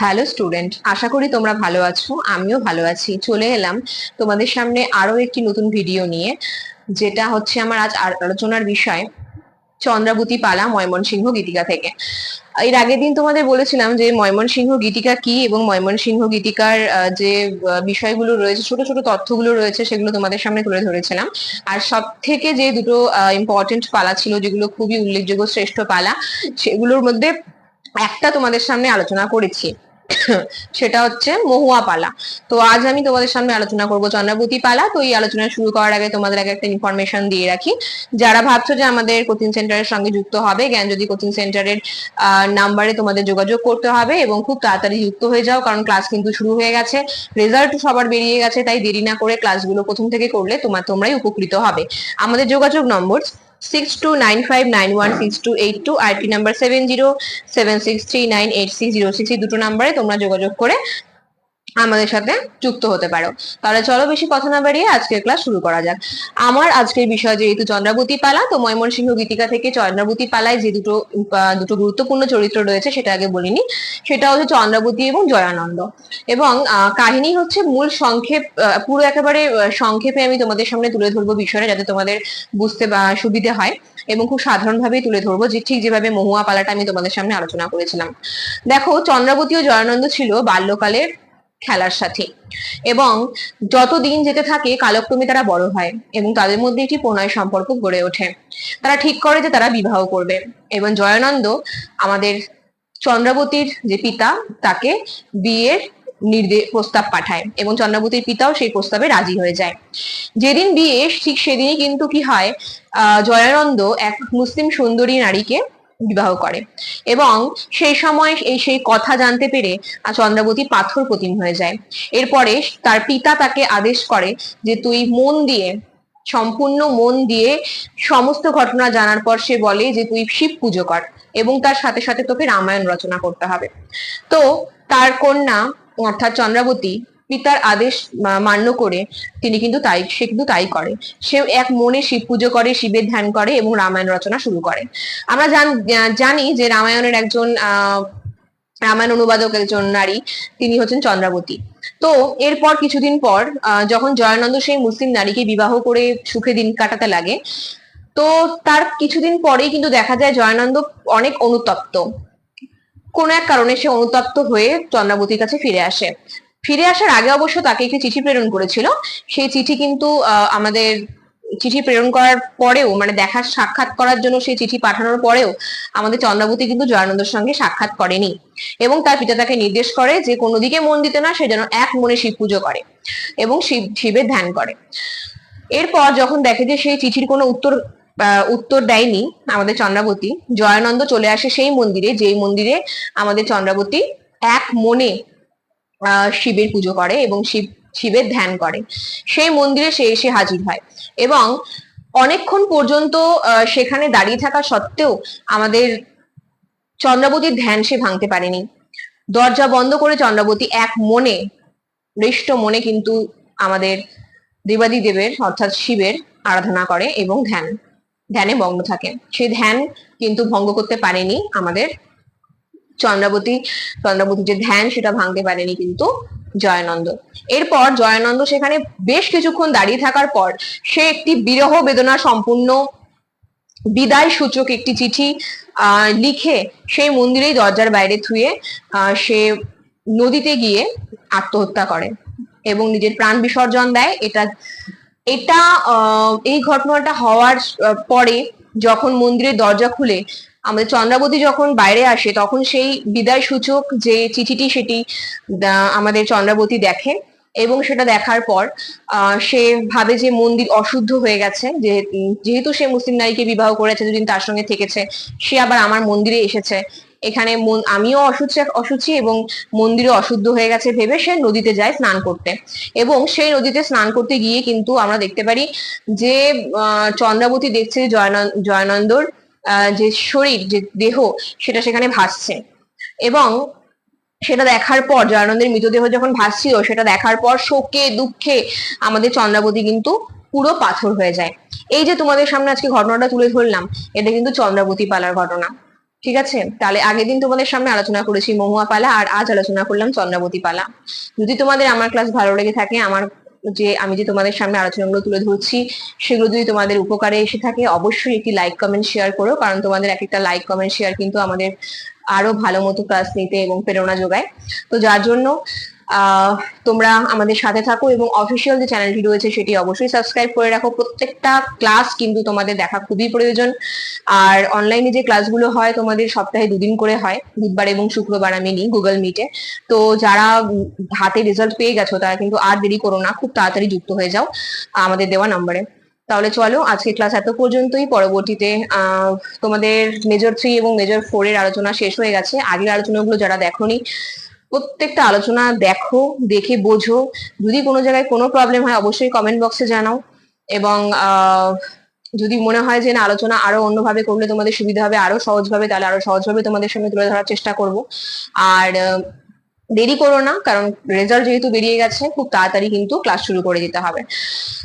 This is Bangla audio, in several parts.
হ্যালো স্টুডেন্ট আশা করি তোমরা ভালো আছো, আমিও ভালো আছি। চলে এলাম তোমাদের সামনে আরও একটি নতুন ভিডিও নিয়ে, যেটা হচ্ছে আমার আজ আলোচনার বিষয়, চন্দ্রাবতী পালা ময়মনসিংহ গীতিকা থেকে। এর আগের দিন তোমাদের বলেছিলাম যে ময়মনসিংহ গীতিকা কি এবং ময়মনসিংহ গীতিকার যে বিষয়গুলো রয়েছে, ছোট ছোট তথ্যগুলো রয়েছে, সেগুলো তোমাদের সামনে তুলে ধরেছিলাম। আর সব থেকে যে দুটো ইম্পর্টেন্ট পালা ছিল, যেগুলো খুবই উল্লেখযোগ্য শ্রেষ্ঠ পালা, সেগুলোর মধ্যে একটা তোমাদের সামনে আলোচনা করেছি। সেটা হচ্ছে মহুয়া পালা তো আজ আমি তোমাদের সামনে আলোচনা করব চন্দ্রাবতী পালা। তো এই আলোচনা শুরু করার আগে তোমাদের আগে একটা ইনফরমেশন দিয়ে রাখি। যারা ভাবছ যে আমাদের কোচিং সেন্টারের সঙ্গে যুক্ত হবে, জ্ঞানজ্যোতি কোচিং সেন্টারের নাম্বারে তোমাদের যোগাযোগ করতে হবে এবং খুব তাড়াতাড়ি যুক্ত হয়ে যাও, কারণ ক্লাস কিন্তু শুরু হয়ে গেছে। রেজাল্ট সবার বেরিয়ে গেছে, তাই দেরি না করে ক্লাসগুলো প্রথম থেকে করলে তোমার তোমরাই উপকৃত হবে। আমাদের যোগাযোগ নম্বর six two nine five nine one six two eight two IP number seven zero seven six three nine eight six zero six এই দুটো নাম্বারে তোমরা যোগাযোগ করে আমাদের সাথে যুক্ত হতে পারো। তাহলে চলো বেশি কথা না বাড়িয়ে আজকের ক্লাস শুরু করা যাক। আমার আজকের বিষয় যেহেতু চন্দ্রাবতী পালা, তো ময়মনসিংহ গীতিকা থেকে চন্দ্রাবতী পালায় যে দুটো দুটো গুরুত্বপূর্ণ চরিত্র রয়েছে সেটা আগে বলিনি সেটা হচ্ছে চন্দ্রাবতী এবং জয়ানন্দ। এবং কাহিনী হচ্ছে মূল সংক্ষেপ পুরো একেবারে সংক্ষেপে আমি তোমাদের সামনে তুলে ধরবো বিষয়টা যাতে তোমাদের বুঝতে সুবিধে হয় এবং খুব সাধারণভাবেই তুলে ধরবো যে ঠিক যেভাবে মহুয়া পালাটা আমি তোমাদের সামনে আলোচনা করেছিলাম। দেখো, চন্দ্রাবতী ও জয়ানন্দ ছিল বাল্যকালের খেলার সাথে। এবং যত দিন যেতে থাকে কালক্রমে তারা বড় হয় এবং তাদের মধ্যে একটি প্রণয় সম্পর্ক গড়ে ওঠে। তারা ঠিক করে যে তারা বিবাহ করবে। এবং জয়ানন্দ আমাদের চন্দ্রাবতীর যে পিতা, তাকে বিয়ের নির্দেশ প্রস্তাব পাঠায় এবং চন্দ্রাবতীর পিতাও সেই প্রস্তাবে রাজি হয়ে যায়। যেদিন বিয়ে, ঠিক সেদিনই কিন্তু কি হয় জয়ানন্দ এক মুসলিম সুন্দরী নারীকে বিবাহ করে। এবং সেই সময় এই সেই কথা জানতে পেরে চন্দ্রাবতী পাথর প্রতিম হয়ে যায়। এরপরে তার পিতা তাকে আদেশ করে যে, তুই মন দিয়ে, সম্পূর্ণ মন দিয়ে সমস্ত ঘটনা জানার পর সে বলে যে, তুই শিব পুজো কর এবং তার সাথে সাথে তোকে রামায়ণ রচনা করতে হবে। তো তার কন্যা অর্থাৎ চন্দ্রাবতী পিতার আদেশ মান্য করে তিনি কিন্তু তাই, সে কিন্তু তাই করে। সে এক মনে শিব পুজো করে, শিবের ধ্যান করে এবং রামায়ণ রচনা শুরু করে। আমরা জান- যে রামায়ণের একজন রামায়ণ অনুবাদক একজন নারী, তিনি হচ্ছেন চন্দ্রাবতী। তো এরপর কিছুদিন পর যখন জয়ানন্দ সেই মুসলিম নারীকে বিবাহ করে সুখে দিন কাটাতে লাগে, তো তার কিছুদিন পরেই কিন্তু দেখা যায় জয়ানন্দ অনেক অনুতপ্ত। কোন এক কারণে সে অনুতপ্ত হয়ে চন্দ্রাবতীর কাছে ফিরে আসে। ফিরে আসার আগে অবশ্য তাকে একটি চিঠি প্রেরণ করেছিল। সেই চিঠি কিন্তু আমাদের চিঠি প্রেরণ করার পরেও মানে দেখার সাক্ষাৎ করার জন্য সেই চিঠি পাঠানোর পরেও আমাদের চন্দ্রাবতী কিন্তু জয়ানন্দের সঙ্গে সাক্ষাৎ করেনি এবং তার পিতা তাকে নির্দেশ করে যে কোনো দিকে মন দিতে না, সে যেন এক মনে শিব পুজো করে এবং শিব, শিবের ধ্যান করে। এরপর যখন দেখে যে সেই চিঠির কোনো উত্তর উত্তর দেয়নি আমাদের চন্দ্রাবতী, জয়ানন্দ চলে আসে সেই মন্দিরে, যেই মন্দিরে আমাদের চন্দ্রাবতী এক মনে শিবের পুজো করে এবং শিব, শিবের ধ্যান করে। সেই মন্দিরে সে এসে হাজির হয়। এবং অনেকক্ষণ পর্যন্ত সেখানে দাঁড়িয়ে থাকা সত্ত্বেও আমাদের চন্দ্রাবতীর ধ্যান সে ভাঙতে পারেনি। দরজা বন্ধ করে চন্দ্রাবতী এক মনে, হৃষ্ট মনে কিন্তু আমাদের দেবাদি দেবের অর্থাৎ শিবের আরাধনা করে এবং ধ্যান, ধ্যানে মগ্ন থাকে। সেই ধ্যান কিন্তু ভঙ্গ করতে পারেনি আমাদের চন্দ্রাবতী, চন্দ্রাবতীর যে ধ্যান সেটা ভাঙতে পারেনি কিন্তু জয়ানন্দ। এরপর জয়ানন্দ সেখানে বেশ কিছুক্ষণ দাঁড়িয়ে থাকার পর সে একটি বিরহ বেদনা সম্পূর্ণ বিদায় সূচক একটি চিঠি লিখে সেই মন্দিরেই দরজার বাইরে থুয়ে সে নদীতে গিয়ে আত্মহত্যা করে এবং নিজের প্রাণ বিসর্জন দেয়। এটা এটা এই ঘটনাটা হওয়ার পরে যখন মন্দিরের দরজা খুলে আমাদের চন্দ্রাবতী যখন বাইরে আসে, তখন সেই বিদায় সূচক যে চিঠিটি সেটি আমাদের চন্দ্রাবতী দেখে এবং সেটা দেখার পর সে ভাবে যে মন্দির অশুদ্ধ হয়ে গেছে যেহেতু সে মুসলিম নারীকে বিবাহ করেছে, দুদিন তার সঙ্গে থেকেছে, সে আবার আমার মন্দিরে এসেছে। এখানে আমিও অসুচি অসুচি এবং মন্দিরও অশুদ্ধ হয়ে গেছে ভেবে সে নদীতে যায় স্নান করতে। এবং সেই নদীতে স্নান করতে গিয়ে কিন্তু আমরা দেখতে পারি যে চন্দ্রাবতী দেখছে জয়ানন্দর যে শরীর, যে দেহ, সেটা সেখানে ভাসছে। এবং সেটা দেখার পর, জয়ানন্দের মৃতদেহ যখন ভাসছিল, সেটা দেখার পর শোকে, দুঃখে আমাদের চন্দ্রাবতী কিন্তু পুরো পাথর হয়ে যায়। এই যে তোমাদের সামনে আজকে ঘটনাটা তুলে ধরলাম, এটা কিন্তু চন্দ্রাবতী পালার ঘটনা। ঠিক আছে? তাহলে আগের দিন তোমাদের সামনে আলোচনা করেছি মহুয়া পালা, আর আজ আলোচনা করলাম চন্দ্রাবতী পালা। যদি তোমাদের আমার ক্লাস ভালো লেগে থাকে, আমার যে আমি যে তোমাদের সামনে আলোচনাগুলো তুলে ধরছি, সেগুলো যদি তোমাদের উপকারে এসে থাকে, অবশ্যই একটি লাইক কমেন্ট শেয়ার করো। কারণ তোমাদের এক একটা লাইক কমেন্ট শেয়ার কিন্তু আমাদের আরও ভালো মতো ক্লাস নিতে এবং প্রেরণা যোগায়। তো যার জন্য তোমরা আমাদের সাথে থাকো এবং অফিসিয়াল যে চ্যানেলটি রয়েছে সেটি অবশ্যই সাবস্ক্রাইব করে রাখো। প্রত্যেকটা ক্লাস কিন্তু তোমাদের দেখা খুবই প্রয়োজন। আর অনলাইনে যে ক্লাসগুলো হয়, তোমাদের সপ্তাহে দুদিন করে হয়, বুধবার এবং শুক্রবার আমি নিই গুগল মিটে তো যারা হাতে রেজাল্ট পেয়ে গেছো, তারা কিন্তু আর দেরি করো না, খুব তাড়াতাড়ি যুক্ত হয়ে যাও আমাদের দেওয়া নাম্বারে তাহলে চলো আজকে ক্লাস এত পর্যন্তই। পরবর্তীতে তোমাদের মেজর থ্রি এবং মেজর ফোর এর আলোচনা শেষ হয়ে গেছে। আগের আলোচনাগুলো যারা দেখোনি প্রত্যেকটা আলোচনা দেখো, দেখে বোঝো। যদি কোনো জায়গায় কোনো প্রবলেম হয়, অবশ্যই কমেন্ট বক্সে জানাও। এবং যদি মনে হয় যে না, আলোচনা আরও অন্যভাবে করলে তোমাদের সুবিধা হবে, আরও সহজভাবে, তাহলে আরও সহজভাবে তোমাদের সামনে তুলে ধরার চেষ্টা করব। আর দেরি করো না, কারণ রেজাল্ট যেহেতু বেরিয়ে গেছে, খুব তাড়াতাড়ি কিন্তু ক্লাস শুরু করে দিতে হবে।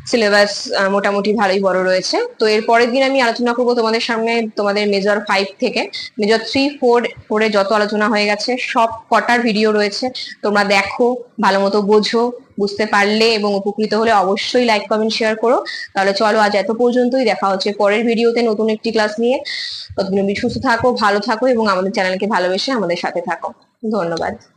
সিলেবাস মোটামুটি ভালোই বড় রয়েছে। তো এর পরের দিন আমি আলোচনা করব তোমাদের সামনে, তোমাদের মেজর ফাইভ থেকে। মেজর থ্রি ফোর ফোরে যত আলোচনা হয়ে গেছে, সব কটার ভিডিও রয়েছে। তোমরা দেখো, ভালো মতো বোঝো, বুঝতে পারলে এবং উপকৃত হলে অবশ্যই লাইক কমেন্ট শেয়ার করো। তাহলে চলো আজ এত পর্যন্তই, দেখা হচ্ছে পরের ভিডিওতে নতুন একটি ক্লাস নিয়ে। ততদিন সুস্থ থাকো, ভালো থাকো এবং আমাদের চ্যানেলকে ভালোবেসে আমাদের সাথে থাকো। ধন্যবাদ।